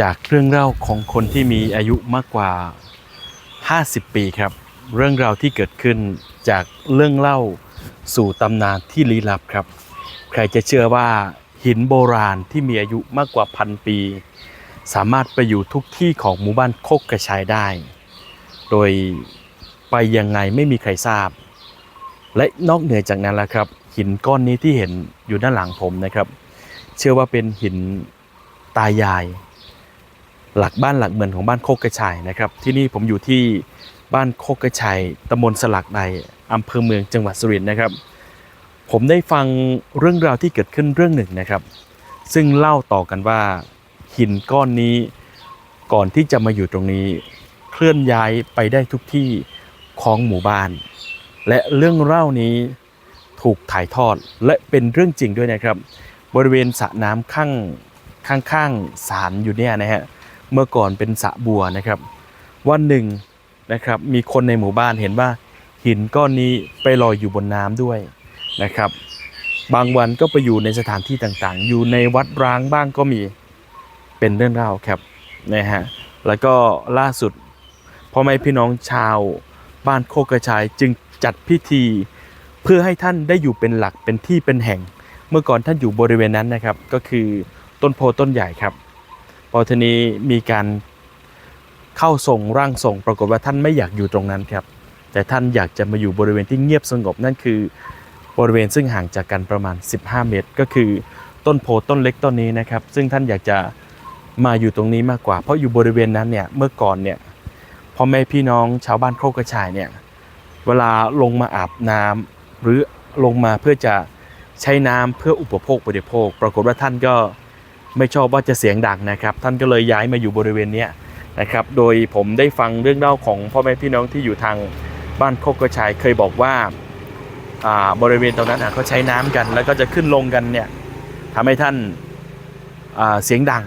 จากเรื่องเล่าของคนที่มีอายุมากกว่า 50 ปีครับ เรื่องราวที่เกิดขึ้นจากเรื่องเล่าสู่ตำนานที่ลี้ลับครับ ใครจะเชื่อว่าหินโบราณที่มีอายุมากกว่าพันปี สามารถไปอยู่ทุกที่ของหมู่บ้านโคกกระชายได้ โดยไปยังไงไม่มีใครทราบ และนอกเหนือจากนั้นแล้วครับ หินก้อนนี้ที่เห็นอยู่ด้านหลังผมนะครับ เชื่อว่าเป็นหินตายาย หลักบ้านหลักเมืองของบ้านโคกกระชายนะครับ ที่นี่ผมอยู่ที่บ้านโคกกระชายตำบลสลักใดอำเภอเมืองจังหวัดสุรินทร์นะครับ ผมได้ฟังเรื่องราวที่เกิดขึ้นเรื่องหนึ่งนะครับ ซึ่งเล่าต่อกันว่าหินก้อนนี้ก่อนที่จะมาอยู่ตรงนี้ เคลื่อนย้ายไปได้ทุกที่ของหมู่บ้าน และเรื่องเล่านี้ถูกถ่ายทอดและเป็นเรื่องจริงด้วยนะครับ บริเวณสระน้ำข้างข้างๆศาลอยู่เนี่ยนะฮะ เมื่อก่อนเป็นสระบัวนะครับ วันหนึ่งนะครับ มีคนในหมู่บ้านเห็นว่าหินก้อนนี้ไปลอยอยู่บนน้ำด้วยนะครับ บางวันก็ไปอยู่ในสถานที่ต่างๆ อยู่ในวัดร้างบ้างก็มีเป็นเรื่องเล่าครับนะฮะแล้วก็ล่าสุดพ่อแม่พี่น้องชาวบ้านโคกกระชายจึงจัดพิธีเพื่อให้ท่านได้อยู่เป็นหลักเป็นที่เป็นแห่ง เมื่อก่อนท่านอยู่บริเวณนั้นนะครับ ก็คือต้นโพต้นใหญ่ครับ พอทีนี้มีการเข้าทรงร่างทรง ปรากฏว่าท่านไม่อยากอยู่ตรงนั้นครับ แต่ท่านอยากจะมาอยู่บริเวณที่เงียบสงบนั่นคือบริเวณซึ่งห่างจากกันประมาณ 15 เมตร ก็คือต้นโพต้นเล็กต้นนี้นะครับ ซึ่งท่านอยากจะมาอยู่ตรงนี้มากกว่า เพราะอยู่บริเวณนั้นเนี่ยเมื่อก่อนเนี่ยพ่อแม่พี่น้องชาวบ้านโคกกระชายเนี่ยเวลาลงมาอาบน้ำหรือลงมาเพื่อจะใช้น้ำเพื่ออุปโภคบริโภค ปรากฏว่าท่านก็ ไม่ชอบว่าจะเสียงดังนะครับ ท่านก็เลยย้ายมาอยู่บริเวณนี้นะครับ โดยผมได้ฟังเรื่องเล่าของพ่อแม่พี่น้องที่อยู่ทางบ้านโคกกระชายเคยบอกว่าบริเวณตรงนั้นเขาใช้น้ำกัน แล้วก็จะขึ้นลงกันเนี่ยทำให้ท่านเสียงดัง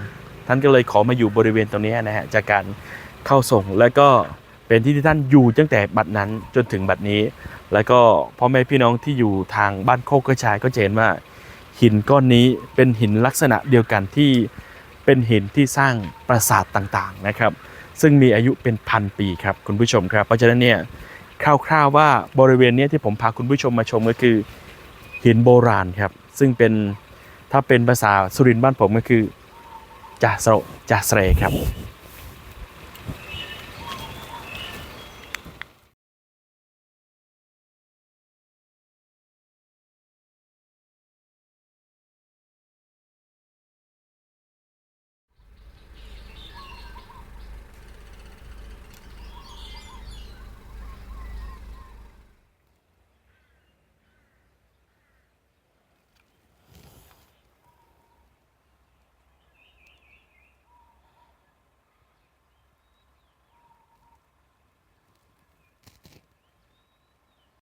ท่านก็เลยขอมาอยู่บริเวณตรงนี้นะฮะจากการเข้าส่งแล้วก็เป็นที่ที่ท่านอยู่ตั้งแต่บัดนั้นจนถึงบัดนี้ แล้วก็พ่อแม่พี่น้องที่อยู่ทางบ้านโคกกระชายก็จะเห็นว่า หินก้อนนี้เป็นหินลักษณะเดียวกันที่เป็นหินที่สร้างปราสาทต่างๆนะครับ ซึ่งมีอายุเป็นพันปีครับคุณผู้ชมครับเพราะฉะนั้นเนี่ยคร่าวๆว่าบริเวณนี้ที่ผมพาคุณผู้ชมมาชมก็คือหินโบราณครับ ซึ่งเป็นถ้าเป็นภาษาสุรินทร์บ้านผมก็คือจ่าสระจ่าเสรครับ